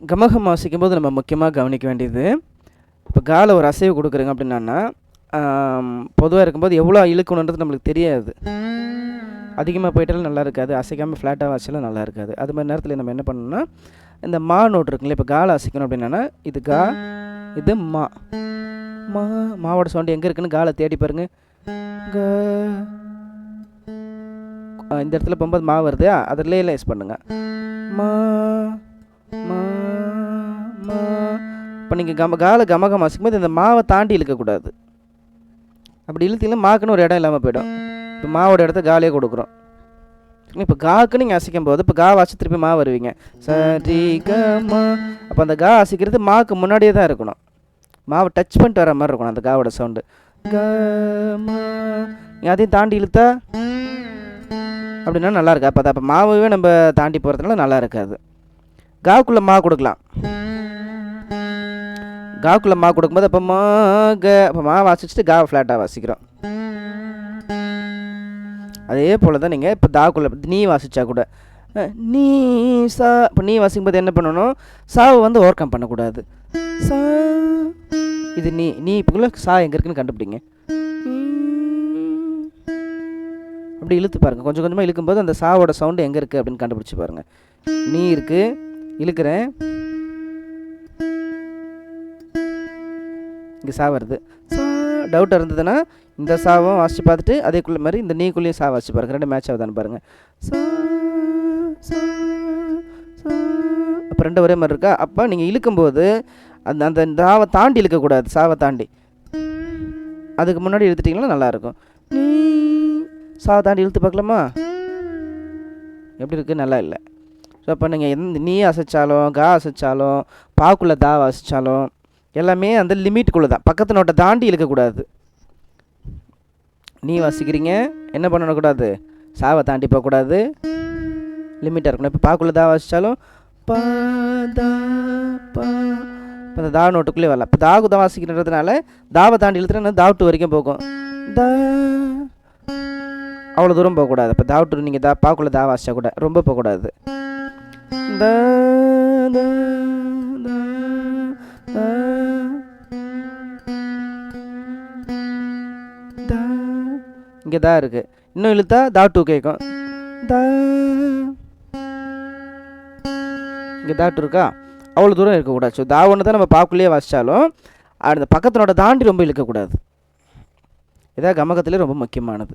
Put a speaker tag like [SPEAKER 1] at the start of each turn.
[SPEAKER 1] கமகம் வாசிக்கும் போது நம்ம முக்கியமாக கவனிக்க வேண்டியது இப்போ காலை ஒரு அசைவு கொடுக்குறீங்க அப்படின்னா பொதுவாக இருக்கும்போது எவ்வளோ இழுக்கணுன்றது நம்மளுக்கு தெரியாது. அதிகமாக போயிட்டாலும் நல்லா இருக்காது. அசைக்காமல் ஃப்ளாட்டாக வாசிச்சாலும் நல்லா இருக்காது. அது மாதிரி நேரத்தில் நம்ம என்ன பண்ணணும்னா இந்த மா நோட் இருக்குங்களே இப்போ காலை அசைக்கணும் அப்படின்னா இது கா இது மா. மா மாவோட சவுண்டு எங்கே இருக்குன்னு காலை தேடி பாருங்க. இந்த இடத்துல போகும்போது மா வருது. அதை லேஸ் பண்ணுங்க. மா மா. மா இப்போ நீங்கள் கம காலை கமகம் வாசிக்கும்போது இந்த மாவை தாண்டி இழுக்கக்கூடாது. அப்படி இழுத்தீங்கன்னா மாக்குன்னு ஒரு இடம் இல்லாமல் போயிடும். இப்போ மாவோட இடத்த காலியாக கொடுக்குறோம். இப்போ காக்கு நீங்கள் அசைக்கும் போது இப்போ கா வாசி திருப்பி மா வருவீங்க. சரி கமா அப்போ அந்த கா அசைக்கிறது மாக்கு முன்னாடியே தான் இருக்கணும். மாவை டச் பண்ணிட்டு வர மாதிரி இருக்கணும் அந்த காவோட சவுண்டு க நீ அதையும் தாண்டி இழுத்தா? அப்படின்னா நல்லா இருக்கா அப்போ அப்போ மாவே நம்ம தாண்டி போகிறதுனால நல்லா இருக்காது. காவுக்குள்ளே மா கொடுக்கலாம். காவுக்குள்ளே மா கொடுக்கும்போது அப்போ மா க அப்போ மா வாசிச்சுட்டு காவை ஃப்ளாட்டாக வாசிக்கிறோம். அதே போல் தான் நீங்கள் இப்போ தாக்குள்ள நீ வாசித்தா கூட. நீ சா இப்போ நீ வாசிக்கும்போது என்ன பண்ணணும்? சாவை வந்து ஓவர் கம் பண்ணக்கூடாது. சா இது நீ நீ இப்போக்குள்ள சா எங்கே இருக்குன்னு கண்டுபிடிங்க. அப்படி இழுத்து பாருங்கள் கொஞ்சம் கொஞ்சமாக இழுக்கும்போது அந்த சாவோட சவுண்டு எங்கே இருக்குது அப்படின்னு கண்டுபிடிச்சி பாருங்கள் நீ இருக்கு இழுக்கிறேன். இங்கே சா வருது. சா டவுட் இருந்ததுன்னா இந்த சாவும் வாசித்து பார்த்துட்டு அதேக்குள்ள மாதிரி இந்த நீக்குள்ளேயும் சா வாசிச்சு பாருங்க. ரெண்டு மேட்ச் ஆகுதான்னு பாருங்கள் சா சா சா அப்போ ரெண்டு ஒரே மாதிரி இருக்கா? அப்போ நீங்கள் இழுக்கும்போது அந்த அந்த தாவை தாண்டி இழுக்கக்கூடாது. சாவை தாண்டி. அதுக்கு முன்னாடி இழுத்துட்டிங்கன்னா நல்லாயிருக்கும். நீ சாவை தாண்டி இழுத்து பார்க்கலாமா? எப்படி இருக்குது நல்லா இல்லை. ஸோ அப்போ நீங்கள் எந்த நீ அசைச்சாலும் கா அசைச்சாலும் பாக்குள்ளே தா அசைச்சாலும் எல்லாமே அந்த லிமிட்டுக்குள்ளே தான். பக்கத்து நோட்டை தாண்டி இழுக்கக்கூடாது. நீ வாசிக்கிறீங்க என்ன பண்ணக்கூடாது? சாவை தாண்டி போகக்கூடாது. லிமிட்டாக இருக்கணும். இப்போ பாக்குள்ளே தான் வாசித்தாலும் பா தா பா. இப்போ அந்த தா நோட்டுக்குள்ளே வரலாம். இப்போ தாகு தான் வாசிக்கிறதுனால தாவை தாண்டி இழுத்துனா தாவட்டு வரைக்கும் போகும். தா. அவ்வளோ தூரம் போகக்கூடாது. இப்போ தாவட்டு நீங்கள் தா பாக்குள்ளே தா வாசிச்சா கூட ரொம்ப போகக்கூடாது. தா தா. இங்கே தான் இருக்குது இன்னும் இழுத்தா தா டூ கேட்கும் தா. இங்கே தா டூ இருக்கா? அவ்வளோ தூரம் இருக்கக்கூடாது. ஸோ தா ஒன்று தான் நம்ம பாக்குள்ளேயே வாசித்தாலும் அந்த பக்கத்தினோட தாண்டி ரொம்ப இழுக்கக்கூடாது. இதான் கமகத்திலே ரொம்ப முக்கியமானது.